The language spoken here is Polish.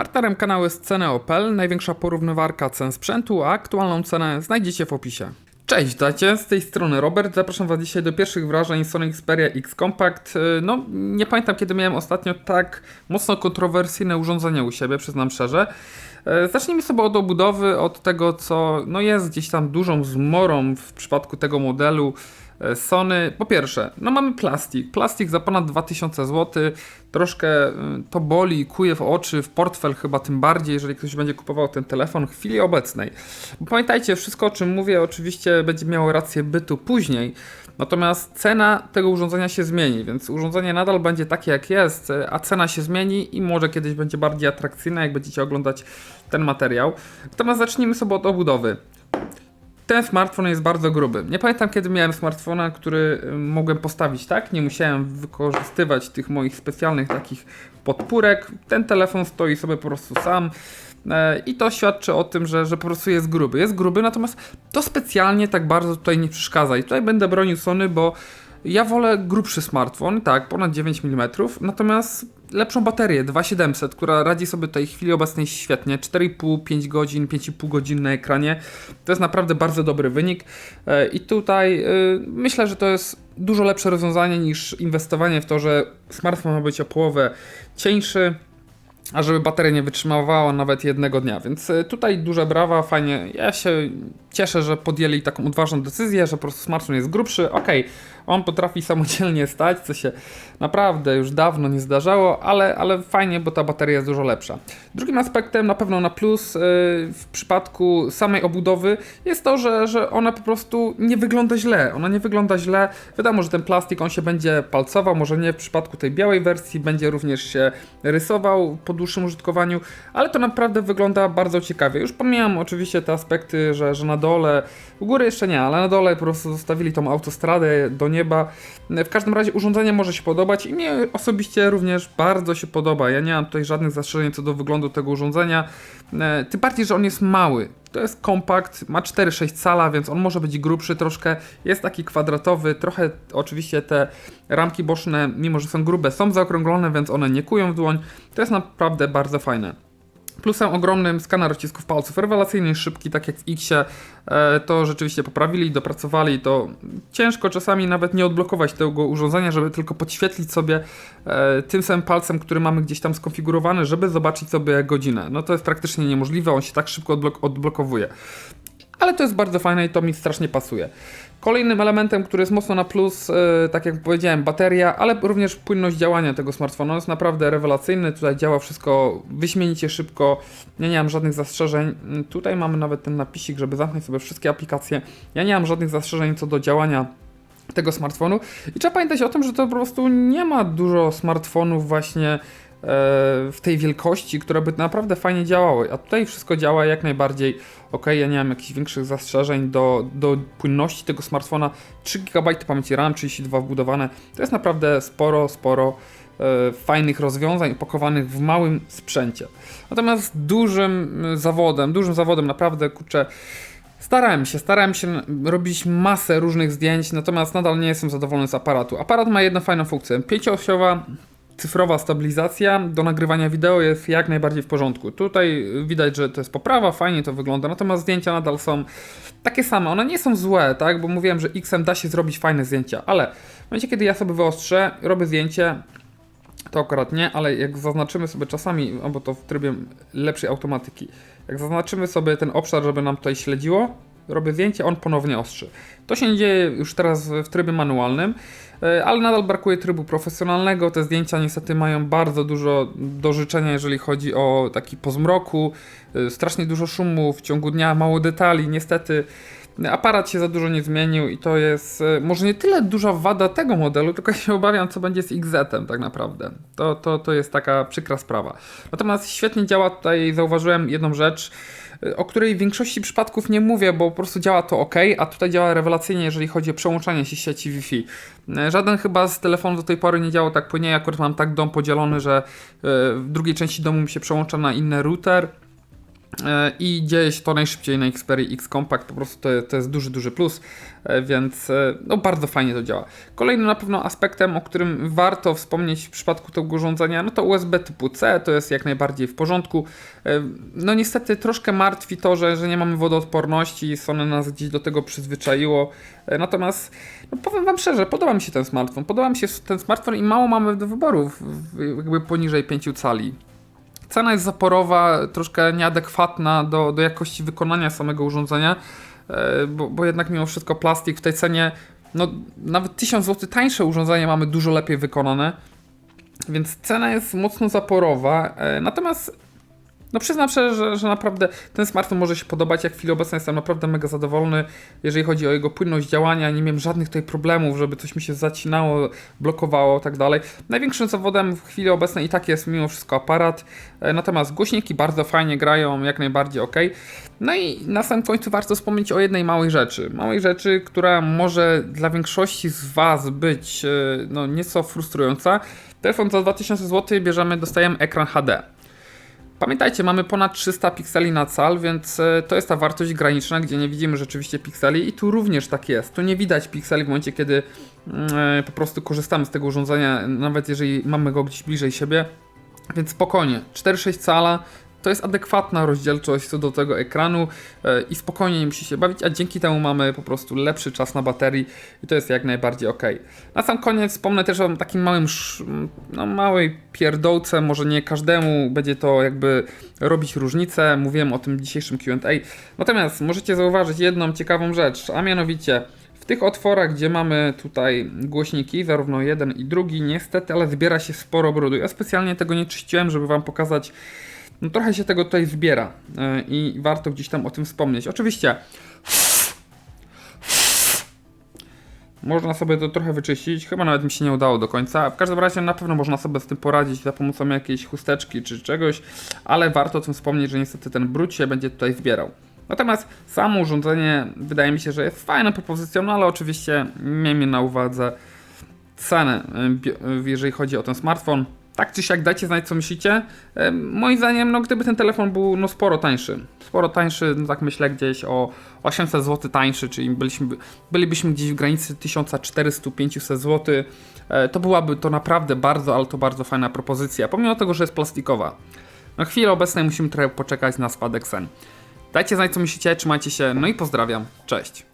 Partnerem kanału jest Ceny.pl, największa porównywarka cen sprzętu, a aktualną cenę znajdziecie w opisie. Cześć, witajcie, z tej strony Robert, zapraszam Was dzisiaj do pierwszych wrażeń Sony Xperia X Compact. Yy, No, nie pamiętam kiedy miałem ostatnio tak mocno kontrowersyjne urządzenie u siebie, przyznam szczerze. Yy, Zacznijmy sobie od obudowy, od tego co no jest gdzieś tam dużą zmorą w przypadku tego modelu Sony. Po pierwsze, no mamy plastik. Plastik za ponad 2000 zł. Troszkę y, to boli, kuje w oczy, w portfel chyba tym bardziej, jeżeli ktoś będzie kupował ten telefon w chwili obecnej. Bo pamiętajcie, wszystko o czym mówię oczywiście będzie miało rację bytu później. Natomiast cena tego urządzenia się zmieni, więc urządzenie nadal będzie takie jak jest, a cena się zmieni i może kiedyś będzie bardziej atrakcyjna, jak będziecie oglądać ten materiał. Natomiast zacznijmy sobie od obudowy ten smartfon jest bardzo gruby. Nie pamiętam kiedy miałem smartfona, który y, mogłem postawić tak. Nie musiałem wykorzystywać tych moich specjalnych takich podpórek. Ten telefon stoi sobie po prostu sam. E, I to świadczy o tym, że, że po prostu jest gruby. Jest gruby, natomiast to specjalnie tak bardzo tutaj nie przeszkadza. I tutaj będę bronił Sony, bo ja wolę grubszy smartfon, tak, ponad 9 mm, natomiast lepszą baterię 2700, która radzi sobie tutaj chwili obecnej świetnie, 4,5-5 godzin, 5,5 godzin na ekranie. To jest naprawdę bardzo dobry wynik E, i tutaj y, myślę, że to jest dużo lepsze rozwiązanie niż inwestowanie w to, że smartfon ma być o połowę cieńszy, a żeby bateria nie wytrzymywała nawet jednego dnia. Więc y, tutaj duże brawa, fajnie. Ja się cieszę, że podjęli taką odważną decyzję, że po prostu smartfon jest grubszy. Okej, on potrafi samodzielnie stać, co się naprawdę już dawno nie zdarzało, ale, ale fajnie, bo ta bateria jest dużo lepsza. Drugim aspektem, na pewno na plus y, w przypadku samej obudowy jest to, że, że ona po prostu nie wygląda źle. Ona nie wygląda źle. Wiadomo, że ten plastik on się będzie palcował, może nie w przypadku tej białej wersji, będzie również się rysował po dłuższym użytkowaniu, ale to naprawdę wygląda bardzo ciekawie. Już pomijam oczywiście te aspekty, że, że na dole, u góry jeszcze nie, ale na dole po prostu zostawili tą autostradę do nieba. W każdym razie urządzenie może się podobać i mnie osobiście również bardzo się podoba. Ja nie mam tutaj żadnych zastrzeżeń co do wyglądu tego urządzenia. E, Tym bardziej, że on jest mały. To jest kompakt, ma 4,6 cala, więc on może być grubszy troszkę. Jest taki kwadratowy, trochę oczywiście te ramki boczne, mimo że są grube, są zaokrąglone, więc one nie kują w dłoń. To jest naprawdę bardzo fajne. Plusem ogromnym skaner odcisków palców, rewelacyjnie szybki, tak jak w Xie, e, to rzeczywiście poprawili, dopracowali, to ciężko czasami nawet nie odblokować tego urządzenia, żeby tylko podświetlić sobie e, tym samym palcem, który mamy gdzieś tam skonfigurowany, żeby zobaczyć sobie godzinę. No to jest praktycznie niemożliwe, on się tak szybko odblok- odblokowuje. Ale to jest bardzo fajne i to mi strasznie pasuje. Kolejnym elementem, który jest mocno na plus, yy, tak jak powiedziałem, bateria, ale również płynność działania tego smartfona jest naprawdę rewelacyjny. Tutaj działa wszystko wyśmienicie szybko. Ja nie mam żadnych zastrzeżeń. Yy, Tutaj mamy nawet ten napisik, żeby zamknąć sobie wszystkie aplikacje. Ja nie mam żadnych zastrzeżeń co do działania tego smartfonu. I trzeba pamiętać o tym, że to po prostu nie ma dużo smartfonów właśnie e, w tej wielkości, które by naprawdę fajnie działały. A tutaj wszystko działa jak najbardziej ok. Ja nie mam jakichś większych zastrzeżeń do, do płynności tego smartfona. 3 GB pamięci RAM, 32 wbudowane. To jest naprawdę sporo, sporo e, fajnych rozwiązań upakowanych w małym sprzęcie. Natomiast dużym zawodem, dużym zawodem naprawdę kurczę. Starałem się, starałem się robić masę różnych zdjęć, natomiast nadal nie jestem zadowolony z aparatu. Aparat ma jedną fajną funkcję. Pięcioosiowa cyfrowa stabilizacja do nagrywania wideo jest jak najbardziej w porządku. Tutaj widać, że to jest poprawa, fajnie to wygląda, natomiast zdjęcia nadal są takie same. One nie są złe, tak? Bo mówiłem, że XM da się zrobić fajne zdjęcia, ale w momencie, kiedy ja sobie wyostrzę, robię zdjęcie, to akurat nie, ale jak zaznaczymy sobie czasami, albo to w trybie lepszej automatyki, jak zaznaczymy sobie ten obszar, żeby nam tutaj śledziło, robię zdjęcie, on ponownie ostrzy. To się dzieje już teraz w trybie manualnym, e, ale nadal brakuje trybu profesjonalnego. Te zdjęcia niestety mają bardzo dużo do życzenia, jeżeli chodzi o taki po zmroku, e, strasznie dużo szumu w ciągu dnia, mało detali. Niestety aparat się za dużo nie zmienił i to jest e, może nie tyle duża wada tego modelu, tylko się obawiam, co będzie z XZ-em tak naprawdę. To, to, to jest taka przykra sprawa. Natomiast świetnie działa tutaj, zauważyłem jedną rzecz, y, o której w większości przypadków nie mówię, bo po prostu działa to ok, a tutaj działa rewelacyjnie, jeżeli chodzi o przełączanie się sieci Wi-Fi. Y, Żaden chyba z telefonów do tej pory nie działał tak płynnie, akurat mam tak dom podzielony, że w drugiej części domu mi się przełącza na inny router, E, i dzieje się to najszybciej na Xperia X Compact, po prostu to, to jest duży, duży plus, e, więc e, no, bardzo fajnie to działa. Kolejnym na pewno aspektem, o którym warto wspomnieć w przypadku tego urządzenia, no to USB typu C, to jest jak najbardziej w porządku. E, No niestety troszkę martwi to, że, że nie mamy wodoodporności, Sony nas gdzieś do tego przyzwyczaiło, E, natomiast no, powiem Wam szczerze, podoba mi się ten smartfon, podoba mi się ten smartfon i mało mamy do wyboru, w- w- jakby poniżej 5 cali. Cena jest zaporowa, troszkę nieadekwatna do, do jakości wykonania samego urządzenia, e, bo, bo jednak mimo wszystko plastik w tej cenie, no nawet 1000 zł tańsze urządzenie mamy dużo lepiej wykonane, więc cena jest mocno zaporowa, e, natomiast no przyznam szczerze, że, że naprawdę ten smartfon może się podobać, jak w chwili obecnej jestem naprawdę mega zadowolony, jeżeli chodzi o jego płynność działania, nie miałem żadnych tutaj problemów, żeby coś mi się zacinało, blokowało i tak dalej. Największym zawodem w chwili obecnej i tak jest mimo wszystko aparat, e, natomiast głośniki bardzo fajnie grają, jak najbardziej ok. No i na samym końcu warto wspomnieć o jednej małej rzeczy, małej rzeczy, która może dla większości z Was być e, no, nieco frustrująca. Telefon za 2000 zł bierzemy, dostajemy ekran HD. Pamiętajcie, mamy ponad 300 pikseli na cal, więc e, to jest ta wartość graniczna, gdzie nie widzimy rzeczywiście pikseli i tu również tak jest. Tu nie widać pikseli w momencie, kiedy mm, e, po prostu korzystamy z tego urządzenia, nawet jeżeli mamy go gdzieś bliżej siebie. Więc spokojnie, 4,6 cala to jest adekwatna rozdzielczość co do tego ekranu e, i spokojnie nie musi się bawić, a dzięki temu mamy po prostu lepszy czas na baterii i to jest jak najbardziej ok. Na sam koniec wspomnę też o takim małym, no małej pierdołce, może nie każdemu będzie to jakby robić różnicę, mówiłem o tym w dzisiejszym Q&A, natomiast możecie zauważyć jedną ciekawą rzecz, a mianowicie w tych otworach, gdzie mamy tutaj głośniki, zarówno jeden i drugi, niestety, ale zbiera się sporo brudu. Ja specjalnie tego nie czyściłem, żeby Wam pokazać, no trochę się tego tutaj zbiera yy, i warto gdzieś tam o tym wspomnieć. Oczywiście można sobie to trochę wyczyścić, chyba nawet mi się nie udało do końca. W każdym razie na pewno można sobie z tym poradzić za pomocą jakiejś chusteczki czy czegoś, ale warto o tym wspomnieć, że niestety ten brud się będzie tutaj zbierał. Natomiast samo urządzenie wydaje mi się, że jest fajną propozycją, no ale oczywiście miejmy na uwadze cenę, bi- y, jeżeli chodzi o ten smartfon. Tak czy siak dajcie znać co myślicie. Moim zdaniem, no gdyby ten telefon był no sporo tańszy, sporo tańszy, no tak myślę gdzieś o 800 zł tańszy, czyli byliśmy, bylibyśmy gdzieś w granicy 1400-500 zł, e, to byłaby to naprawdę bardzo, ale to bardzo fajna propozycja, pomimo tego, że jest plastikowa. Na chwilę obecnej musimy trochę poczekać na spadek cen. Dajcie znać co myślicie, trzymajcie się, no i pozdrawiam, cześć.